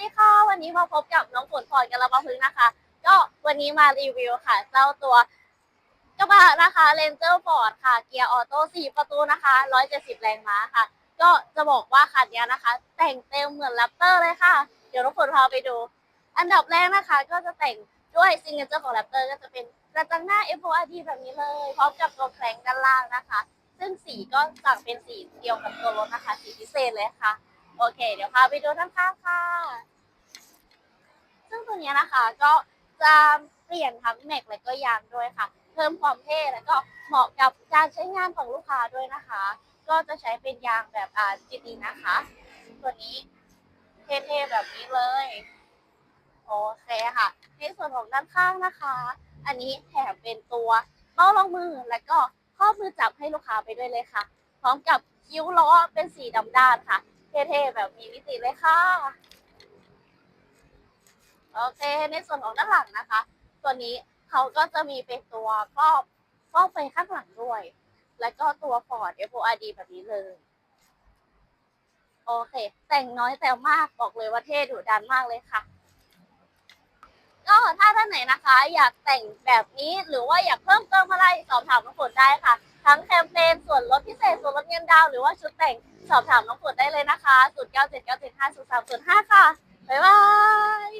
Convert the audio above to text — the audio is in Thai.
ดีค่ะ วันนี้มาพบกับน้องฝนพรกันละมาพึ่งนะคะ ก็วันนี้มารีวิวค่ะ เจ้าตัวกระบะนะคะเ a นเจอร์ฟอร์ดค่ะ เกียร์ออโต้4ประตูนะคะ170แรงม้าค่ะ ก็จะบอกว่าคันนี้นะคะ แต่งเต็มเหมือนแรปเตอร์เลยค่ะ เดี๋ยวน้องฝนพาไปดู อันดับแรกนะคะ ก็จะแต่งด้วยซิงเกิลเจอร์ของแรปเตอร์ก็จะเป็นกระจังหน้า FORD แบบนี้เลย พร้อมกับตัวแครงด้านล่างนะคะ ซึ่งสีก็สั่งเป็นสีเดียวกับตัวรถนะคะ สีพิเศษเลยค่ะ โอเค เดี๋ยวพาไปดูด้านข้างค่ะ นี้ยนะคะ ก็จะเปลี่ยนทั้งแม็กและก็ยางด้วยค่ะ เพิ่มความเท่แล้วก็เหมาะกับการใช้งานของลูกค้าด้วยนะคะ ก็จะใช้เป็นยางแบบอ่าจีดีนะคะ ตัวนี้เท่ๆแบบนี้เลยโอเคค่ะ ในส่วนของด้านข้างนะคะ อันนี้แถมเป็นตัวเป้ารองมือและก็ข้อมือจับให้ลูกค้าไปด้วยเลยค่ะ พร้อมกับคิ้วล้อเป็นสีดำด้านค่ะ เท่ๆแบบมีมิติเลยค่ะ โอเค ในส่วนของด้านหลังนะคะ ตัวนี้เขาก็จะมีเป็นตัวครอบครอบไปข้างหลังด้วย แล้วก็ตัว Ford FORD แบบนี้เลย โอเค แต่งน้อยแต่มากบอกเลยว่าเท่ดุดันมากเลยค่ะก็ถ้าท่านไหนนะคะ อยากแต่งแบบนี้หรือว่าอยากเพิ่มเติมอะไรสอบถามน้องฝนได้ค่ะ ทั้งแคมเปญส่วนลดพิเศษส่วนลดเงินดาวหรือว่าชุดแต่งสอบถามน้องฝนได้เลยนะคะ 0 9 7 9 7 5 0 3 0 5 ค่ะ บ๊ายบาย